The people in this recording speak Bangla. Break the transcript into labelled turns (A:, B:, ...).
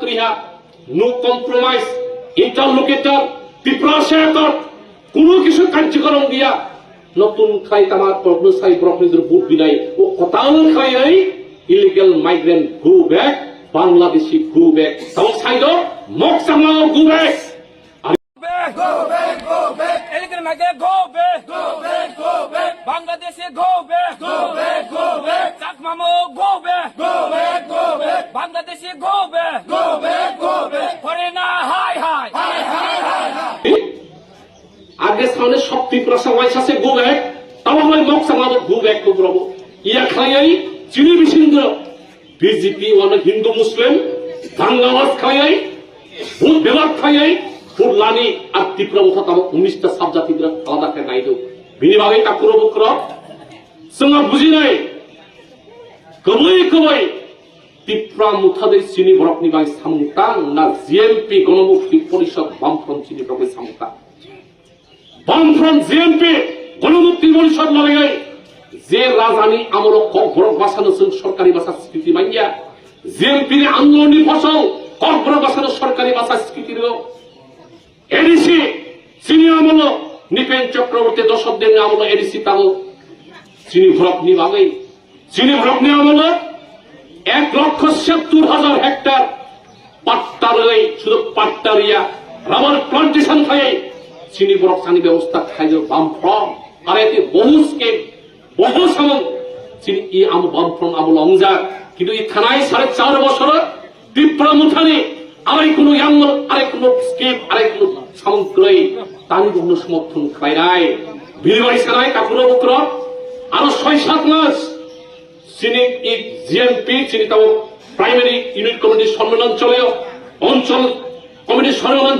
A: করিহা নো কম্প্রোমাইজ ইন্টারলোকেটর ত্রিপ্রাশায়তর কোনো কিছু কার্যক্রম দিয়া নতুন খাই তামার প্রগ্নসাই ব্রকনিদের বুট বিনাই ও কতাল খাই এই illegal migrant go back Bangladeshi go back তাও সাইড মক সামাও go back.
B: Go back, go back. Illegal migrant, go back. Go back, go back. Bangladesh, go back. Go back, go back. Chakmamo, go back. Go back, go back. Bangladesh, go back. Go back, go back. Foreigner, hi, hi. Hi, hi, hi, hi.
A: পাকিস্তানের সব प्रसंग সমাজ আছে গো ব্যাগ তাহলে हमें लोक গো ব্যাগ তো को ইয়া यह खाई चिली विशिंद्र बीजेपी वाले हिंदू मुस्लिम দাঙ্গাওয়াজ খাইয়াই, ভূত বেলাক খাইয়াই, ফুরলানি আর তীব্রবথা তাম উনিশটা সাব সাবজাতিরা আলাদা খেয়ে নাই দেব বিনিভাগে কাকুর বক্র। সঙ্গে বুঝি নাই? কবই কবই। তীব্রা মুথাদের চিনি বরফ নিবাই সামুটা না জিএমপি গণমুক্তি পরিষদ বামফ্রন্ট চিনি বরফে সামুটা বামফ্রন্ট জিএমপি গণমুক্তি পরিষদ লড়াই যে রাজধানী আমল কর্পোরেট বাসানো जों সরকারি ভাষা স্বীকৃতি মাইয়া জিএমপি আন্দোলনী ফসল কর্পোরেট বাসানো সরকারি ভাষা স্বীকৃতি এডিসি চিনি আমল নিপেন চক্রবর্তী দশকদের আমল এডিসি তাল চিনি ভ্রকনি ভাবে চিনি ভ্রকনি আমল এক লক্ষ সত্তর হাজার হেক্টর পাট্টার শুধু পাট্টারিয়া রাবার প্লান্টেশন খাই চিনি বরফ চানি ব্যবস্থা খাইল বাম ফ্রম আর এতে বহু স্কেম বহু সামন চিনি ই আম বাম ফ্রম আমল অংজার কিন্তু এই থানায় সাড়ে চার বছর ত্রিপুরা মুথানি আরেক কোনো ইয়াঙ্গল, আরেক কোনো স্কেম, আরেক কোনো সামগ্রী তানি কোনো সমর্থন খাই নাই বিলবাড়ি সেনায় কাকুর বক্র আরও ছয় সাত মাস চিনি ই জিএমপি, চিনি তাও প্রাইমারি ইউনিট কমিটির সম্মেলন চলে। অঞ্চল কমিটির সম্মেলন